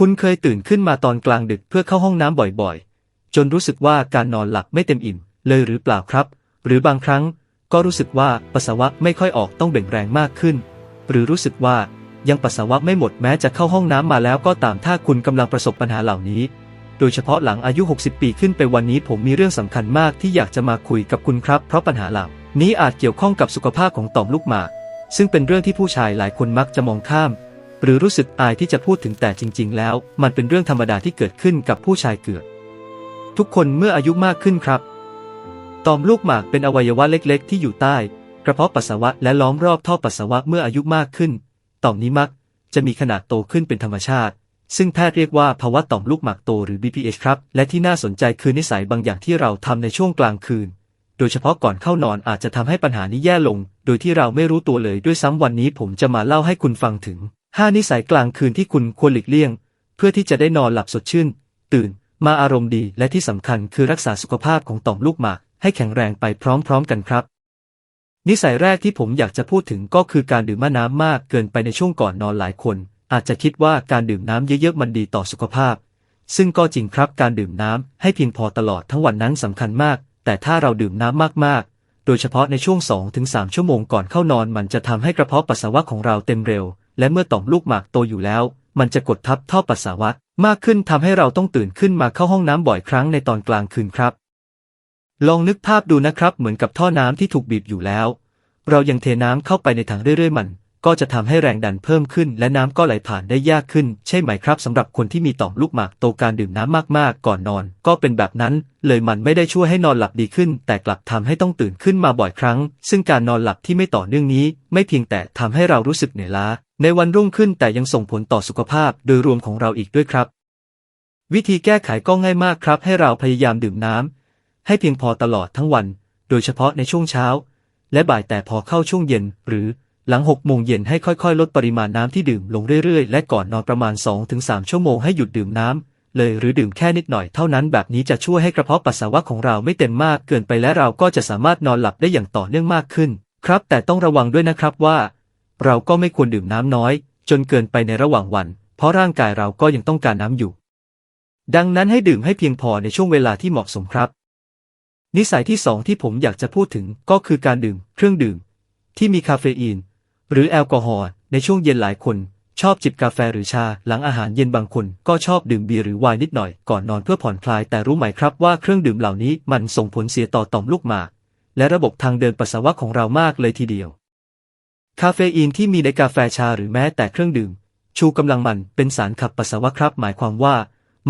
คุณเคยตื่นขึ้นมาตอนกลางดึกเพื่อเข้าห้องน้ำบ่อยๆ จนรู้สึกว่าการนอนหลับไม่เต็มอิ่มเลยหรือเปล่าครับ หรือบางครั้งก็รู้สึกว่าปัสสาวะไม่ค่อยออกต้องเบ่งแรงมากขึ้น หรือรู้สึกว่ายังปัสสาวะไม่หมดแม้จะเข้าห้องน้ำมาแล้วก็ตามถ้าคุณกำลังประสบปัญหาเหล่านี้ โดยเฉพาะหลังอายุ 60 ปีขึ้นไปวันนี้ผมมีเรื่องสำคัญมากที่อยากจะมาคุยกับคุณครับ เพราะปัญหาเหล่านี้อาจเกี่ยวข้องกับสุขภาพของต่อมลูกหมาก ซึ่งเป็นเรื่องที่ผู้ชายหลายคนมักจะมองข้าม หรือรู้สึกอายที่จะพูดถึงแต่จริง ๆ แล้ว มันเป็นเรื่องธรรมดาที่เกิดขึ้นกับผู้ชายเกือบทุกคนเมื่ออายุมากขึ้นครับต่อมลูกหมากเป็นอวัยวะเล็กๆ ที่อยู่ใต้ กระเพาะปัสสาวะและล้อมรอบท่อปัสสาวะเมื่ออายุมากขึ้น ต่อมนี้มักจะมีขนาดโตขึ้นเป็นธรรมชาติ ซึ่งแพทย์เรียกว่าภาวะต่อมลูกหมากโตหรือ BPH ครับ และที่น่าสนใจคือนิสัยบางอย่างที่เราทำในช่วงกลางคืน โดยเฉพาะก่อนเข้านอนอาจจะทำให้ปัญหานี้แย่ลง โดยที่เราไม่รู้ตัวเลยด้วยซ้ำวันนี้ผมจะมาเล่าให้คุณฟังถึง 5 นิสัยกลางคืนที่คุณควรหลีกเลี่ยง เพื่อที่จะได้นอนหลับสดชื่น ตื่น มาอารมณ์ดีและที่สำคัญคือรักษาสุขภาพของต่อมลูกหมากให้แข็งแรงไปพร้อมๆกันครับ นิสัยแรกที่ผมอยากจะพูดถึงก็คือการดื่มน้ำมากเกินไปในช่วงก่อนนอนหลายคน อาจจะคิดว่าการดื่มน้ำเยอะๆมันดีต่อสุขภาพ ซึ่งก็จริงครับการดื่มน้ำให้เพียงพอตลอดทั้งวันนั้นสำคัญมาก แต่ถ้าเราดื่มน้ำมากๆ โดยเฉพาะในช่วง 2-3 ชั่วโมงก่อนเข้านอนมันจะทำให้กระเพาะปัสสาวะของเราเต็มเร็ว และเมื่อต่อมลูกหมากโตอยู่แล้ว มันจะกดทับท่อปัสสาวะมากขึ้นทำให้เราต้องตื่นขึ้นมาเข้าห้องน้ำบ่อยครั้งในตอนกลางคืนครับ ลองนึกภาพดูนะครับ เหมือนกับท่อน้ำที่ถูกบีบอยู่แล้ว เรายังเทน้ำเข้าไปในถังเรื่อยๆ มัน ก็จะทำให้แรงดันเพิ่มขึ้น และน้ำก็ไหลผ่านได้ยากขึ้น ใช่ไหมครับสำหรับคนที่มีต่อมลูกหมากโตการดื่มน้ำมากๆ ก่อนนอน ก็เป็นแบบนั้น เลยมันไม่ได้ช่วยให้นอนหลับดีขึ้น แต่กลับทำให้ต้องตื่นขึ้นมาบ่อยครั้ง ซึ่งการนอนหลับที่ไม่ต่อเนื่องนี้ ไม่เพียงแต่ทำให้เรารู้สึกเหนื่อยล้า ในวันรุ่งขึ้นแต่ยังส่งผลต่อสุขภาพโดยรวมของเราอีกด้วยครับ วิธีแก้ไขก็ง่ายมากครับ ให้เราพยายามดื่มน้ำให้เพียงพอตลอดทั้งวัน โดยเฉพาะในช่วงเช้า และบ่ายแต่พอเข้าช่วงเย็น หรือหลัง6โมงเย็นให้ค่อยๆ ลดปริมาณน้ำที่ดื่มลงเรื่อยๆ และก่อนนอนประมาณ 2-3 ชั่วโมงให้หยุดดื่มน้ำเลยหรือดื่มแค่นิดหน่อยเท่านั้นแบบนี้จะช่วยให้กระเพาะปัสสาวะของเราไม่เต็มมากเกินไปและเราก็จะสามารถนอนหลับได้อย่างต่อเนื่องมากขึ้น ครับ แต่ต้องระวังด้วยนะครับว่า เราก็ไม่ควรดื่มน้ำน้อย จนเกินไปในระหว่างวัน เพราะร่างกายเราก็ยังต้องการน้ำอยู่ ดังนั้นให้ดื่มให้เพียงพอในช่วงเวลาที่เหมาะสมครับ นิสัยที่สองที่ผมอยากจะพูดถึงก็คือการดื่ม เครื่องดื่ม ที่มีคาเฟอีน หรือแอลกอฮอล์ในช่วงเย็นหลายคน ชอบจิบกาแฟหรือชา หลังอาหารเย็นบางคน ก็ชอบดื่มเบียร์หรือไวน์นิดหน่อยก่อนนอนเพื่อผ่อนคลายแต่รู้ไหมครับว่าเครื่องดื่มเหล่านี้มันส่งผลเสียต่อต่อมลูกหมาก และระบบทางเดินปัสสาวะของเรามากเลยทีเดียว คาเฟอีนที่มีในกาแฟชาหรือแม้แต่เครื่องดื่ม ชูกำลังมันเป็นสารขับปัสสาวะครับ หมายความว่า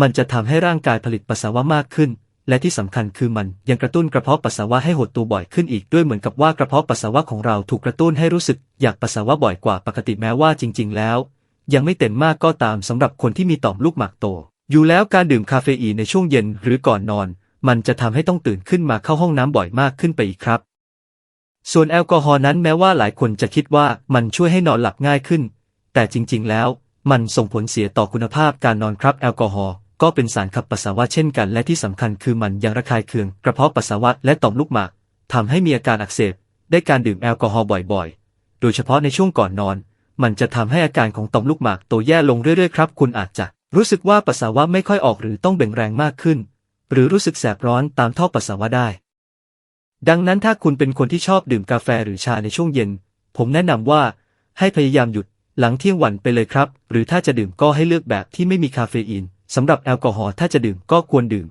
มันจะทำให้ร่างกายผลิตปัสสาวะมากขึ้น และที่สำคัญคือมันยังกระตุ้นกระเพาะปัสสาวะให้หดตัวบ่อยขึ้นอีกด้วยเหมือนกับว่ากระเพาะปัสสาวะของเราถูกกระตุ้นให้รู้สึกอยากปัสสาวะบ่อยกว่าปกติแม้ว่าจริง ๆ แล้ว ยังไม่เต็มมากก็ตามสำหรับคนที่มีต่อมลูกหมากโต อยู่แล้วการดื่มคาเฟอีนในช่วงเย็นหรือก่อนนอน มันจะทำให้ต้องตื่นขึ้นมาเข้าห้องน้ำบ่อยมากขึ้นไปอีกครับ ส่วนแอลกอฮอล์นั้นแม้ว่าหลายคนจะคิดว่ามันช่วยให้นอนหลับง่ายขึ้น แต่จริงๆ แล้วมันส่งผลเสียต่อคุณภาพการนอนครับแอลกอฮอล์ก็เป็นสารขับปัสสาวะเช่นกัน และที่สำคัญคือมันยังระคายเคืองกระเพาะปัสสาวะและต่อมลูกหมากทำให้มีอาการอักเสบได้การดื่มแอลกอฮอล์บ่อยๆ โดยเฉพาะในช่วงก่อนนอน มันจะทำให้อาการของต่อมลูกหมากโตแย่ลงเรื่อยๆครับ คุณอาจจะรู้สึกว่าปัสสาวะไม่ค่อยออกหรือต้องเบ่งแรงมากขึ้น หรือรู้สึกแสบร้อนตามท่อปัสสาวะได้ ดังนั้นถ้าคุณเป็นคนที่ชอบดื่มกาแฟหรือชาในช่วงเย็น ผมแนะนำว่าให้พยายามหยุดหลังเที่ยงวันไปเลยครับ หรือถ้าจะดื่มก็ให้เลือกแบบที่ไม่มีคาเฟอีนสำหรับแอลกอฮอล์ถ้าจะดื่มก็ควรดื่ม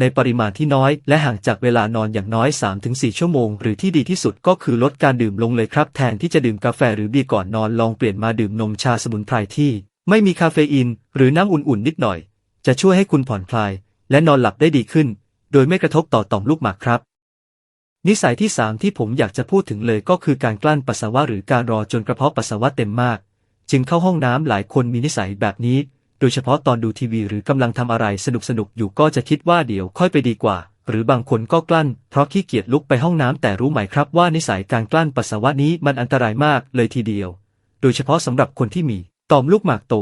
ในปริมาณที่น้อย และห่างจากเวลานอนอย่างน้อย 3-4 ชั่วโมง หรือที่ดีที่สุดก็คือลดการดื่มลงเลยครับแทนที่จะดื่มกาแฟหรือเบียร์ก่อนนอนลองเปลี่ยนมาดื่มนมชาสมุนไพรที่ ไม่มีคาเฟอีน หรือน้ำอุ่นๆนิดหน่อย จะช่วยให้คุณผ่อนคลาย และนอนหลับได้ดีขึ้น โดยไม่กระทบต่อต่อมลูกหมากครับ นิสัยที่3ที่ผมอยากจะพูดถึงเลยก็คือการกลั้นปัสสาวะหรือการรอจนกระเพาะปัสสาวะเต็มมาก จึงเข้าห้องน้ำหลายคนมีนิสัยแบบนี้ โดยเฉพาะตอนดูทีวีหรือกำลังทำอะไรสนุกสนุกๆอยู่ก็จะคิดว่าเดี๋ยวค่อยไปดีกว่า หรือบางคนก็กลั้น เพราะขี้เกียจลุกไปห้องน้ำแต่รู้ไหมครับว่านิสัยการกลั้นปัสสาวะนี้มันอันตรายมากเลยทีเดียว โดยเฉพาะสำหรับคนที่มีต่อมลูกหมากโต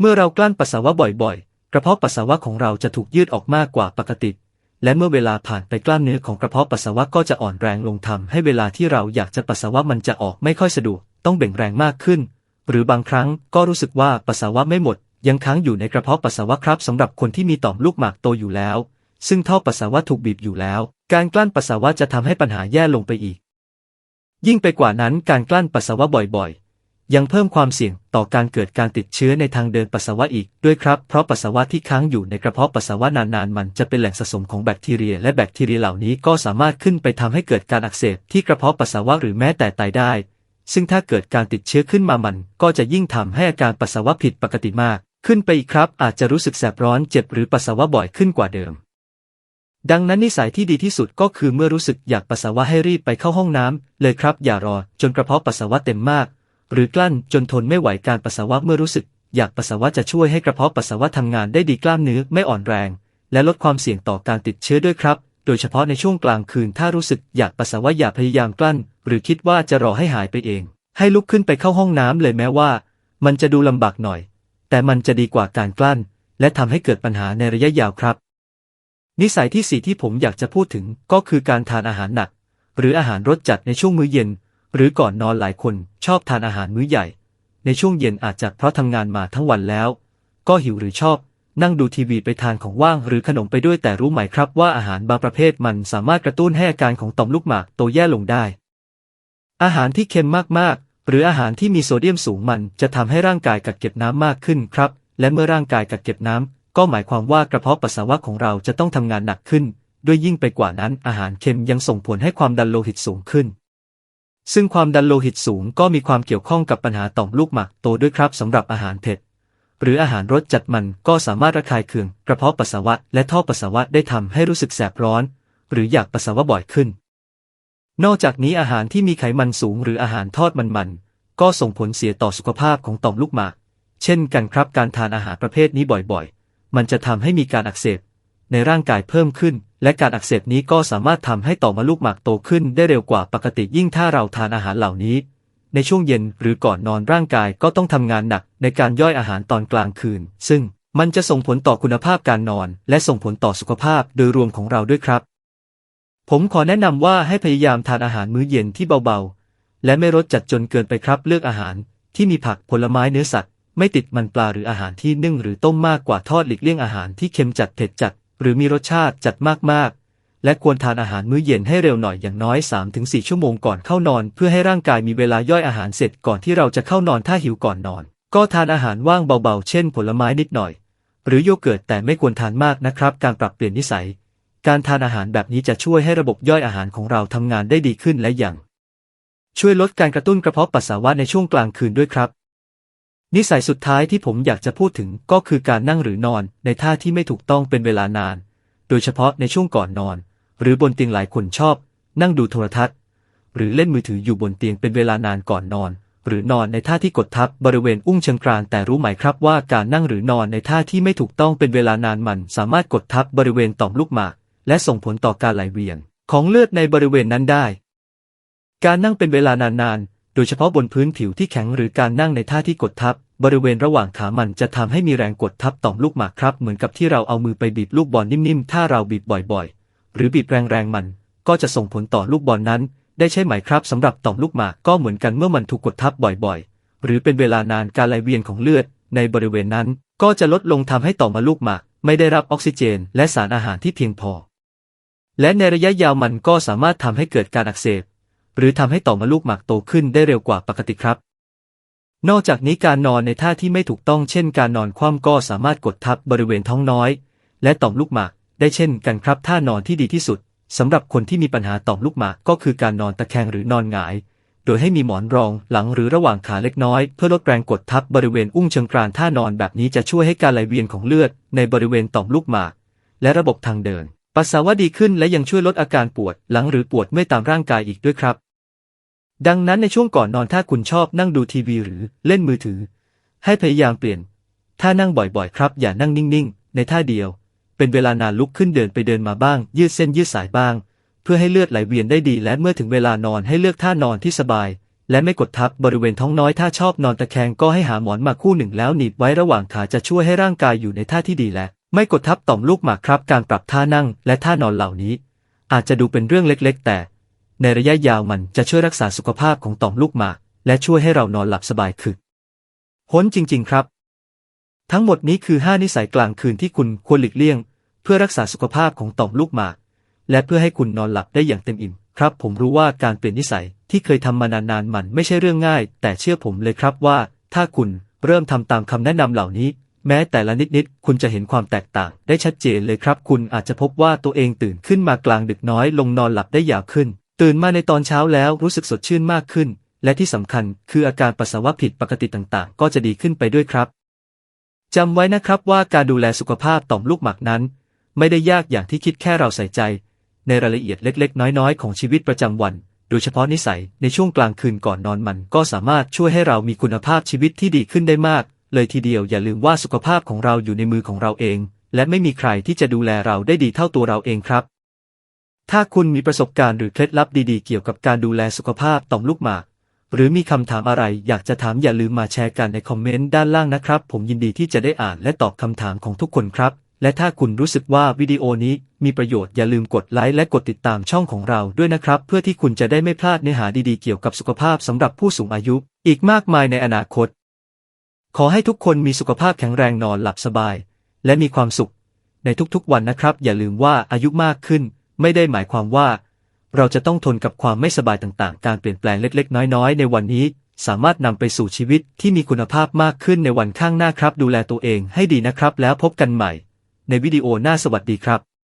เมื่อเรากลั้นปัสสาวะบ่อยๆ กระเพาะปัสสาวะของเราจะถูกยืดออกมากกว่าปกติ และเมื่อเวลาผ่านไปกล้ามเนื้อของกระเพาะปัสสาวะก็จะอ่อนแรงลงทำให้เวลาที่เราอยากจะปัสสาวะมันจะออกไม่ค่อยสะดวก ต้องเบ่งแรงมากขึ้น หรือบางครั้งก็รู้สึกว่าปัสสาวะไม่หมด ยังค้างอยู่ในกระเพาะปัสสาวะครับสำหรับคนที่มีต่อมลูกหมากโตอยู่แล้ว ซึ่งท่อปัสสาวะถูกบีบอยู่แล้ว การกลั้นปัสสาวะจะทำให้ปัญหาแย่ลงไปอีก ยิ่งไปกว่านั้นการกลั้นปัสสาวะบ่อยๆ ยังเพิ่มความเสี่ยงต่อการเกิดการติดเชื้อในทางเดินปัสสาวะอีกด้วยครับ เพราะปัสสาวะที่ค้างอยู่ในกระเพาะปัสสาวะนานๆ มันจะเป็นแหล่งสะสมของแบคทีเรีย และแบคทีเรียเหล่านี้ก็สามารถขึ้นไปทำให้เกิดการอักเสบที่กระเพาะปัสสาวะหรือแม้แต่ไตได้ ซึ่งถ้าเกิดการติดเชื้อขึ้นมามัน ก็จะยิ่งทำให้อาการปัสสาวะผิดปกติมาก ขึ้นไปอีกครับ อาจจะรู้สึกแสบร้อนเจ็บหรือปัสสาวะบ่อยขึ้นกว่าเดิม ดังนั้นนิสัยที่ดีที่สุดก็คือเมื่อรู้สึกอยากปัสสาวะให้รีบไปเข้าห้องน้ำเลยครับอย่ารอจนกระเพาะปัสสาวะเต็มมาก หรือกลั้นจนทนไม่ไหวการปัสสาวะเมื่อรู้สึก อยากปัสสาวะจะช่วยให้กระเพาะปัสสาวะทำงานได้ดีกล้ามเนื้อไม่อ่อนแรง และลดความเสี่ยงต่อการติดเชื้อด้วยครับ โดยเฉพาะในช่วงกลางคืนถ้ารู้สึกอยากปัสสาวะอย่าพยายามกลั้น หรือคิดว่าจะรอให้หายไปเอง ให้ลุกขึ้นไปเข้าห้องน้ำเลยแม้ว่า มันจะดูลำบากหน่อย แต่มันจะดีกว่าการกลั้น และทำให้เกิดปัญหาในระยะยาวครับ นิสัยที่สี่ที่ผมอยากจะพูดถึงก็คือการทานอาหารหนัก หรืออาหารรสจัดในช่วงมื้อเย็น หรือก่อนนอนหลายคนชอบทานอาหารมื้อใหญ่ ในช่วงเย็นอาจจะเพราะทำงานมาทั้งวันแล้ว ก็หิวหรือชอบ นั่งดูทีวีไปทานของว่างหรือขนมไปด้วยแต่รู้ไหมครับว่าอาหารบางประเภทมันสามารถกระตุ้นให้อาการของต่อมลูกหมากโตแย่ลงได้ อาหารที่เค็มมากๆ หรืออาหารที่มีโซเดียมสูงมันจะทำให้ร่างกายกักเก็บน้ำมากขึ้นครับ และเมื่อร่างกายกักเก็บน้ำก็หมายความว่ากระเพาะปัสสาวะของเราจะต้องทำงานหนักขึ้น ด้วยยิ่งไปกว่านั้นอาหารเค็มยังส่งผลให้ความดันโลหิตสูงขึ้น ซึ่งความดันโลหิตสูงก็มีความเกี่ยวข้องกับปัญหาต่อมลูกหมากโตด้วยครับสำหรับอาหารเผ็ด หรืออาหารรสจัดมันก็สามารถระคายเคือง กระเพาะปัสสาวะและท่อปัสสาวะได้ทำให้รู้สึกแสบร้อน หรืออยากปัสสาวะบ่อยขึ้น นอกจากนี้อาหารที่มีไขมันสูงหรืออาหารทอดมันๆก็ส่งผลเสียต่อสุขภาพของต่อมลูกหมาก เช่นกันครับการทานอาหารประเภทนี้บ่อยๆ มันจะทำให้มีการอักเสบ ในร่างกายเพิ่มขึ้น และการอักเสบนี้ก็สามารถทำให้ต่อมลูกหมากโตขึ้นได้เร็วกว่าปกติยิ่งถ้าเราทานอาหารเหล่านี้ ในช่วงเย็นหรือก่อนนอนร่างกายก็ต้องทำงานหนักในการย่อยอาหารตอนกลางคืน ซึ่งมันจะส่งผลต่อคุณภาพการนอน และส่งผลต่อสุขภาพโดยรวมของเราด้วยครับ ผมขอแนะนำว่าให้พยายามทานอาหารมื้อเย็นที่เบาๆ และไม่รสจัดจนเกินไปครับ เลือกอาหารที่มีผักผลไม้เนื้อสัตว์ ไม่ติดมันปลาหรืออาหารที่นึ่งหรือต้มมากกว่าทอดหลีกเลี่ยงอาหารที่เค็มจัดเผ็ดจัด หรือมีรสชาติจัดมากๆ และควรทานอาหารมื้อเย็นให้เร็วหน่อยอย่างน้อย 3-4 ชั่วโมงก่อนเข้านอน เพื่อให้ร่างกายมีเวลาย่อยอาหารเสร็จก่อนที่เราจะเข้านอนถ้าหิวก่อนนอน ก็ทานอาหารว่างเบาๆ เช่น ผลไม้นิดหน่อย หรือโยเกิร์ตแต่ไม่ควรทานมากนะครับ การปรับเปลี่ยนนิสัย การทานอาหารแบบนี้จะช่วยให้ระบบย่อยอาหารของเราทำงานได้ดีขึ้นและยังช่วยลดการกระตุ้นกระเพาะปัสสาวะในช่วงกลางคืนด้วยครับ นิสัยสุดท้ายที่ผมอยากจะพูดถึงก็คือการนั่งหรือนอนในท่าที่ไม่ถูกต้องเป็นเวลานาน โดยเฉพาะในช่วงก่อนนอน หรือบนเตียงหลายคนชอบ นั่งดูโทรทัศน์ หรือเล่นมือถืออยู่บนเตียงเป็นเวลานานก่อนนอน หรือนอนในท่าที่กดทับบริเวณอุ้งเชิงกรานแต่รู้ไหมครับว่าการนั่งหรือนอนในท่าที่ไม่ถูกต้องเป็นเวลานานมัน สามารถกดทับบริเวณต่อมลูกหมาก และส่งผลต่อการไหลเวียนของเลือดในบริเวณนั้นได้ การนั่งเป็นเวลานานๆ โดยเฉพาะบนพื้นผิวที่แข็งหรือการนั่งในท่าที่กดทับ บริเวณระหว่างขามันจะทำให้มีแรงกดทับต่อมลูกหมากครับ เหมือนกับที่เราเอามือไปบีบลูกบอลนิ่มๆ ถ้าเราบีบบ่อยๆ หรือบีบแรงๆมัน ก็จะส่งผลต่อลูกบอลนั้น ได้ใช่ไหมครับสำหรับต่อมลูกหมากก็เหมือนกันเมื่อมันถูกกดทับบ่อยๆ หรือเป็นเวลานานการไหลเวียนของเลือด ในบริเวณนั้นก็จะลดลงทำให้ต่อมลูกหมาก ไม่ได้รับออกซิเจน และสารอาหารที่เพียงพอ และในระยะยาวมันก็สามารถทำให้เกิดการอักเสบ หรือทำให้ต่อมลูกหมากโตขึ้นได้เร็วกว่าปกติครับ นอกจากนี้การนอนในท่าที่ไม่ถูกต้องเช่น การนอนคว่ำก็สามารถกดทับบริเวณท้องน้อย และต่อมลูกหมากได้เช่นกันครับท่านอนที่ดีที่สุดสำหรับคนที่มีปัญหาต่อมลูกหมากก็คือการนอนตะแคงหรือนอนหงาย โดยให้มีหมอนรองหลังหรือระหว่างขาเล็กน้อย เพื่อลดแรงกดทับบริเวณอุ้งเชิงกรานท่านอนแบบนี้จะช่วยให้การไหลเวียนของเลือดในบริเวณต่อมลูกหมาก และระบบทางเดิน ปัสสาวะดีขึ้นและยังช่วยลดอาการปวดหลังหรือปวดเมื่อยตามร่างกายอีกด้วยครับ ดังนั้นในช่วงก่อนนอนถ้าคุณชอบนั่งดูทีวีหรือเล่นมือถือ ให้พยายามเปลี่ยนท่านั่งบ่อยๆ ครับ อย่านั่งนิ่งๆ ในท่าเดียว เป็นเวลานานลุกขึ้นเดินไปเดินมาบ้าง ยืดเส้นยืดสายบ้าง เพื่อให้เลือดไหลเวียนได้ดี และเมื่อถึงเวลานอนให้เลือกท่านอนที่สบาย และไม่กดทับบริเวณท้องน้อยถ้าชอบนอนตะแคงก็ให้หาหมอนมาคู่หนึ่งแล้วหนีบไว้ระหว่างขาจะช่วยให้ร่างกายอยู่ในท่าที่ดีและไม่กดทับต่อมลูกหมากครับ การปรับท่านั่งและท่านอนเหล่านี้ อาจจะดูเป็นเรื่องเล็ก ๆ แต่ ในระยะยาวมันจะช่วยรักษาสุขภาพของต่อมลูกหมาก และช่วยให้เรานอนหลับสบายขึ้นพ้นจริง ๆ ครับ ทั้งหมดนี้คือ 5 นิสัยกลางคืนที่คุณควรหลีกเลี่ยง เพื่อรักษาสุขภาพของต่อมลูกหมาก และเพื่อให้คุณนอนหลับได้อย่างเต็มอิ่มครับ ผมรู้ว่าการเปลี่ยนนิสัยที่เคยทำมานานๆมันไม่ใช่เรื่องง่าย แต่เชื่อผมเลยครับว่า ถ้าคุณเริ่มทำตามคำแนะนำเหล่านี้ แม้แต่ละนิดๆคุณจะเห็นความแตกต่าง ได้ชัดเจนเลยครับ คุณอาจจะพบว่าตัวเองตื่นขึ้นมากลางดึกน้อยลงนอนหลับได้ยาวขึ้น ตื่นมาในตอนเช้าแล้วรู้สึกสดชื่นมากขึ้น และที่สำคัญคืออาการปัสสาวะผิดปกติต่างๆ ก็จะดีขึ้นไปด้วยครับจำไว้นะครับว่าการดูแลสุขภาพต่อมลูกหมากนั้น ไม่ได้ยากอย่างที่คิดแค่เราใส่ใจ ในรายละเอียดเล็กๆ น้อยๆ ของชีวิตประจำวัน โดยเฉพาะนิสัยในช่วงกลางคืนก่อนนอนมันก็สามารถช่วยให้เรามีคุณภาพชีวิตที่ดีขึ้นได้มาก เลยทีเดียวอย่าลืมว่าสุขภาพของเราอยู่ในมือของเราเอง และไม่มีใครที่จะดูแลเราได้ดีเท่าตัวเราเองครับ ถ้าคุณมีประสบการณ์หรือเคล็ดลับดีๆ เกี่ยวกับการดูแลสุขภาพต่อมลูกหมาก หรือมีคำถามอะไรอยากจะถามอย่าลืมมาแชร์กันในคอมเมนต์ด้านล่างนะครับ ผมยินดีที่จะได้อ่านและตอบคำถามของทุกคนครับ และถ้าคุณรู้สึกว่าวิดีโอนี้มีประโยชน์อย่าลืมกดไลค์และกดติดตามช่องของเราด้วยนะครับ เพื่อที่คุณจะได้ไม่พลาดเนื้อหาดีๆ เกี่ยวกับสุขภาพสำหรับผู้สูงอายุ อีกมากมายในอนาคต ขอให้ทุกคนมีสุขภาพแข็งแรงนอนหลับสบาย และมีความสุข ในทุกๆวันนะครับ อย่าลืมว่าอายุมากขึ้น ไม่ได้หมายความว่า เราจะต้องทนกับความไม่สบายต่างๆ การเปลี่ยนแปลงเล็กๆ น้อยๆ ในวันนี้ สามารถนำไปสู่ชีวิตที่มีคุณภาพมากขึ้นในวันข้างหน้าครับ ดูแลตัวเองให้ดีนะครับ แล้วพบกันใหม่ ในวิดีโอหน้าสวัสดีครับ